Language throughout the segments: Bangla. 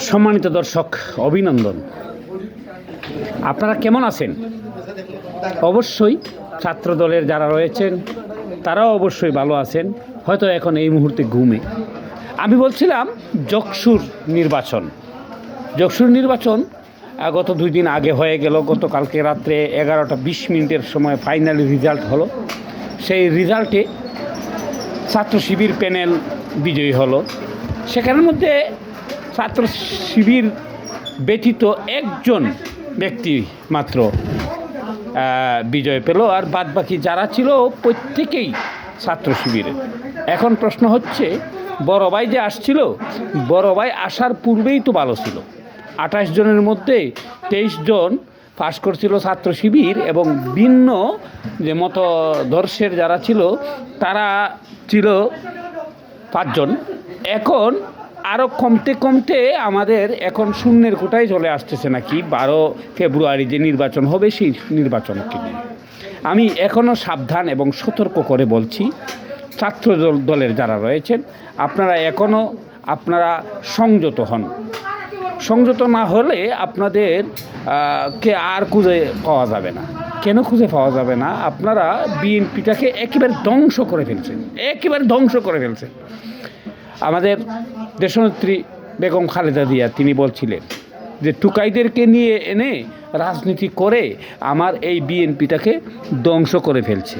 সম্মানিত দর্শক, অভিনন্দন। আপনারা কেমন আছেন? অবশ্যই ছাত্র দলের যারা রয়েছেন, তারাও অবশ্যই ভালো আছেন। হয়তো এখন এই মুহূর্তে ঘুমে। আমি বলছিলাম, যকসুর নির্বাচন। যকসুর নির্বাচন গত দুই দিন আগে হয়ে গেল। গতকালকে রাত্রে এগারোটা বিশ মিনিটের সময় ফাইনালি রেজাল্ট হলো। সেই রেজাল্টে ছাত্র শিবির প্যানেল বিজয়ী হলো। সেখানের মধ্যে ছাত্র শিবির ব্যতীত একজন ব্যক্তি মাত্র বিজয় পেল। আর বাদ বাকি যারা ছিল, প্রত্যেকেই ছাত্র শিবিরের এখন প্রশ্ন হচ্ছে, বড় ভাই যে আসছিল, বড় ভাই আসার পূর্বেই তো ভালো ছিল। আঠাশ জনের মধ্যে তেইশ জন পাশ করছিল ছাত্র শিবির এবং ভিন্ন যে মতদর্শের যারা ছিল, তারা ছিল পাঁচজন। এখন আরও কমতে কমতে আমাদের এখন শূন্যের কোটায় চলে আসতেছে নাকি? বারো ফেব্রুয়ারি যে নির্বাচন হবে, সেই নির্বাচনকে নিয়ে। আমি এখনও সাবধান এবং সতর্ক করে বলছি, ছাত্র দল- দলের যারা রয়েছেন, আপনারা এখনও আপনারা সংযত হন। সংযত না হলে আপনাদের কে আর খুঁজে পাওয়া যাবে না। কেন খুঁজে পাওয়া যাবে না? আপনারা বিএনপিটাকে একেবারে ধ্বংস করে ফেলছেন। একেবারে ধ্বংস করে ফেলছেন। আমাদের দেশনেত্রী বেগম খালেদা জিয়া, তিনি বলছিলেন যে টুকাইদেরকে নিয়ে এনে রাজনীতি করে আমার এই বিএনপিটাকে ধ্বংস করে ফেলছে।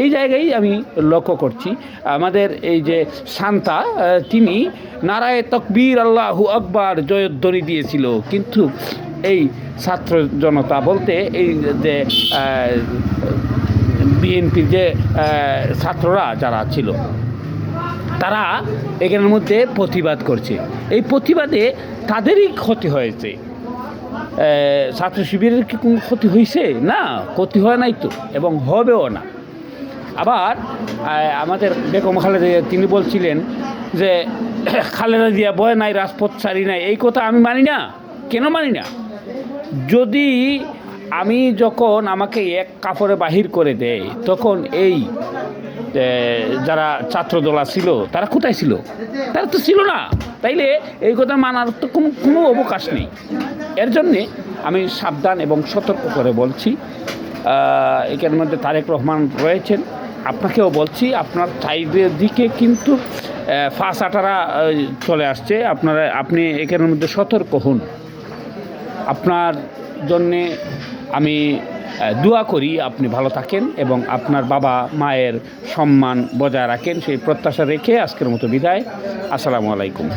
এই জায়গায় আমি লক্ষ্য করছি, আমাদের এই যে শান্তা তিনি নারায় তকবীর আল্লাহু আকবার জয়ধ্বনি দিয়েছিল। কিন্তু এই ছাত্র জনতা বলতে এই যে বিএনপির যে ছাত্ররা যারা ছিল তারা এখানের মধ্যে প্রতিবাদ করছে। এই প্রতিবাদে তাদেরই ক্ষতি হয়েছে। ছাত্র শিবিরের কি কোনো ক্ষতি হয়েছে? না, ক্ষতি হয় নাই তো, এবং হবেও না। আবার আমাদের বেগম খালেদা তিনি বলছিলেন যে, খালেদা দিয়া বয় নাই, রাজপথ ছাড়ি নাই, এই কথা আমি মানি না। কেন মানি না? যদি আমি যখন আমাকে এক কাপড়ে বাহির করে দেয়, তখন এই যারা ছাত্রদলা ছিল তারা কোথায় ছিল? তারা তো ছিল না। তাইলে এই কথা মানার তো কোনো কোনো অবকাশ নেই। এর জন্যে আমি সাবধান এবং সতর্ক করে বলছি। এখানের মধ্যে তারেক রহমান রয়েছেন। আপনাকেও বলছি, আপনার সাইডের দিকে কিন্তু ফাঁস আটারা চলে আসছে। আপনারা, আপনি এখানের মধ্যে সতর্ক হন। আপনার জন্যে আমি দোয়া করি আপনি ভালো থাকেন এবং আপনার বাবা মায়ের সম্মান বজায় রাখেন। সেই প্রত্যাশা রেখে আজকের মতো বিদায়। আসসালামু আলাইকুম।